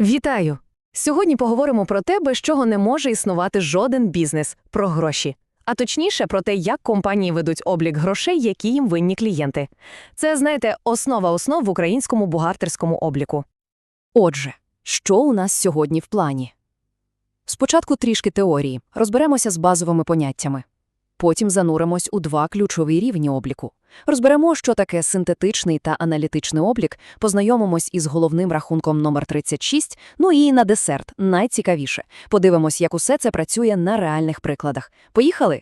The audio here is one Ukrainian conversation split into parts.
Вітаю! Сьогодні поговоримо про те, без чого не може існувати жоден бізнес про гроші. А точніше, про те, як компанії ведуть облік грошей, які їм винні клієнти. Це, знаєте, основа основ в українському бухгалтерському обліку. Отже, що у нас сьогодні в плані? Спочатку трішки теорії, розберемося з базовими поняттями. Потім зануримось у два ключові рівні обліку. Розберемо, що таке синтетичний та аналітичний облік, познайомимось із головним рахунком номер 36, ну і на десерт, найцікавіше. Подивимось, як усе це працює на реальних прикладах. Поїхали?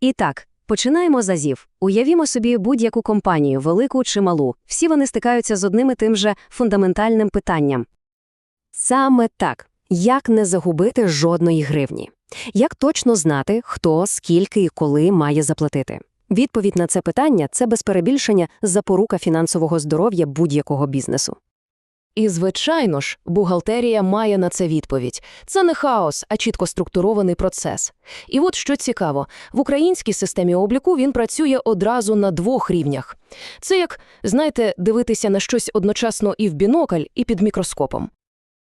І так, починаємо з азів. Уявімо собі будь-яку компанію, велику чи малу. Всі вони стикаються з одним і тим же фундаментальним питанням. Саме так. Як не загубити жодної гривні? Як точно знати, хто, скільки і коли має заплатити? Відповідь на це питання – це без перебільшення запорука фінансового здоров'я будь-якого бізнесу. І, звичайно ж, бухгалтерія має на це відповідь. Це не хаос, а чітко структурований процес. І от що цікаво, в українській системі обліку він працює одразу на двох рівнях. Це як, знаєте, дивитися на щось одночасно і в бінокль, і під мікроскопом.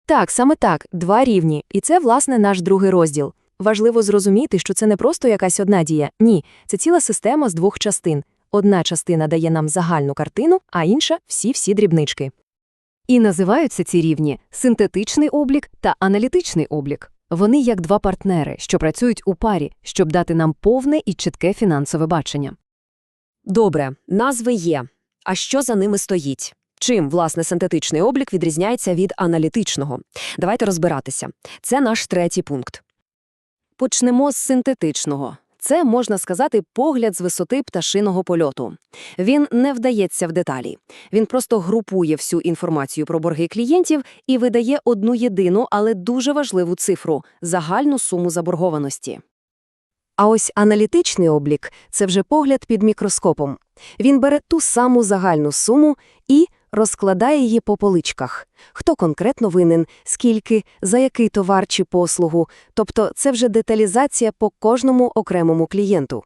Так, саме так, два рівні. І це, власне, наш другий розділ. Важливо зрозуміти, що це не просто якась одна дія. Ні, це ціла система з двох частин. Одна частина дає нам загальну картину, а інша – всі-всі дрібнички. І називаються ці рівні синтетичний облік та аналітичний облік. Вони як два партнери, що працюють у парі, щоб дати нам повне і чітке фінансове бачення. Добре, назви є. А що за ними стоїть? Чим, власне, синтетичний облік відрізняється від аналітичного? Давайте розбиратися. Це наш третій пункт. Почнемо з синтетичного. Це, можна сказати, погляд з висоти пташиного польоту. Він не вдається в деталі. Він просто групує всю інформацію про борги клієнтів і видає одну єдину, але дуже важливу цифру – загальну суму заборгованості. А ось аналітичний облік – це вже погляд під мікроскопом. Він бере ту саму загальну суму і розкладає її по поличках. Хто конкретно винен, скільки, за який товар чи послугу. Тобто це вже деталізація по кожному окремому клієнту.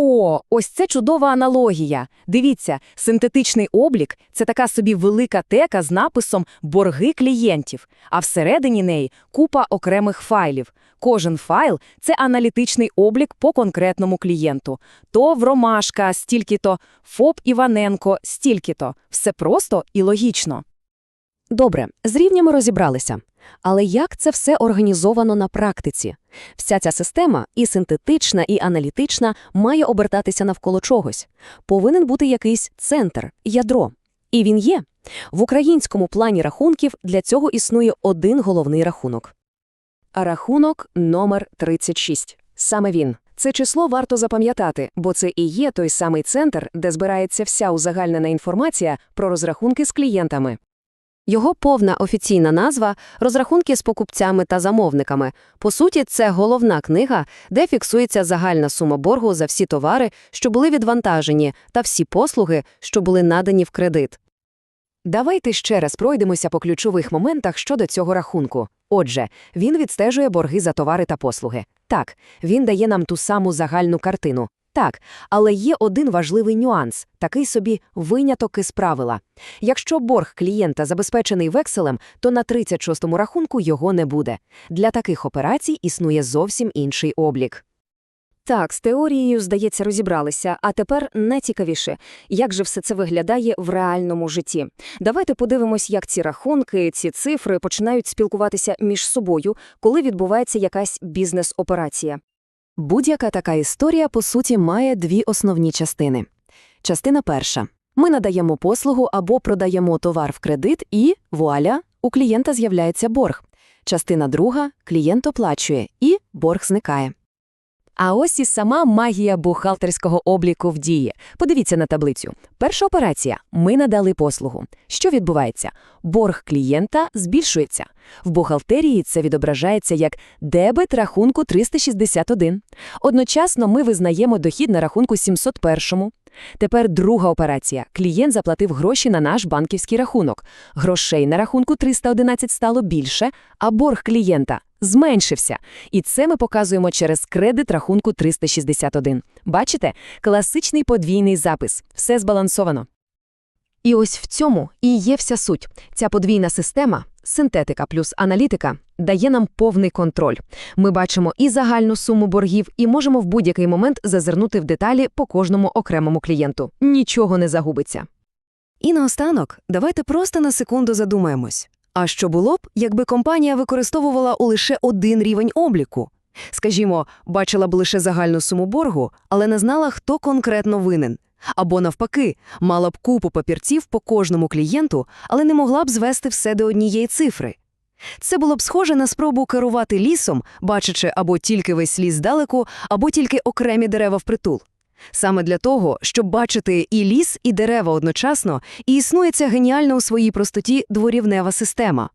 О, ось це чудова аналогія. Дивіться, синтетичний облік – це така собі велика тека з написом «борги клієнтів», а всередині неї купа окремих файлів. Кожен файл – це аналітичний облік по конкретному клієнту. То в Ромашка стільки-то, ФОП Іваненко стільки-то. Все просто і логічно. Добре, з рівнями розібралися. Але як це все організовано на практиці? Вся ця система, і синтетична, і аналітична, має обертатися навколо чогось. Повинен бути якийсь центр, ядро. І він є. В українському плані рахунків для цього існує один головний рахунок. Рахунок номер 36. Саме він. Це число варто запам'ятати, бо це і є той самий центр, де збирається вся узагальнена інформація про розрахунки з клієнтами. Його повна офіційна назва – розрахунки з покупцями та замовниками. По суті, це головна книга, де фіксується загальна сума боргу за всі товари, що були відвантажені, та всі послуги, що були надані в кредит. Давайте ще раз пройдемося по ключових моментах щодо цього рахунку. Отже, він відстежує борги за товари та послуги. Так, він дає нам ту саму загальну картину. Так, але є один важливий нюанс – такий собі виняток із правила. Якщо борг клієнта забезпечений векселем, то на 36-му рахунку його не буде. Для таких операцій існує зовсім інший облік. Так, з теорією, здається, розібралися, а тепер найцікавіше, як же все це виглядає в реальному житті. Давайте подивимось, як ці рахунки, ці цифри починають спілкуватися між собою, коли відбувається якась бізнес-операція. Будь-яка така історія, по суті, має дві основні частини. Частина перша. Ми надаємо послугу або продаємо товар в кредит і, вуаля, у клієнта з'являється борг. Частина друга – клієнт оплачує і борг зникає. А ось і сама магія бухгалтерського обліку в дії. Подивіться на таблицю. Перша операція – ми надали послугу. Що відбувається? Борг клієнта збільшується. В бухгалтерії це відображається як дебет рахунку 361. Одночасно ми визнаємо дохід на рахунку 701. Тепер друга операція. Клієнт заплатив гроші на наш банківський рахунок. Грошей на рахунку 311 стало більше, а борг клієнта зменшився. І це ми показуємо через кредит рахунку 361. Бачите? Класичний подвійний запис. Все збалансовано. І ось в цьому і є вся суть. Ця подвійна система синтетика плюс аналітика дає нам повний контроль. Ми бачимо і загальну суму боргів, і можемо в будь-який момент зазирнути в деталі по кожному окремому клієнту. Нічого не загубиться. І наостанок, давайте просто на секунду задумаємось. А що було б, якби компанія використовувала лише один рівень обліку? Скажімо, бачила б лише загальну суму боргу, але не знала, хто конкретно винен. Або навпаки, мала б купу папірців по кожному клієнту, але не могла б звести все до однієї цифри. Це було б схоже на спробу керувати лісом, бачачи або тільки весь ліс здалеку, або тільки окремі дерева впритул. Саме для того, щоб бачити і ліс, і дерева одночасно, і існує ця геніальна у своїй простоті дворівнева система.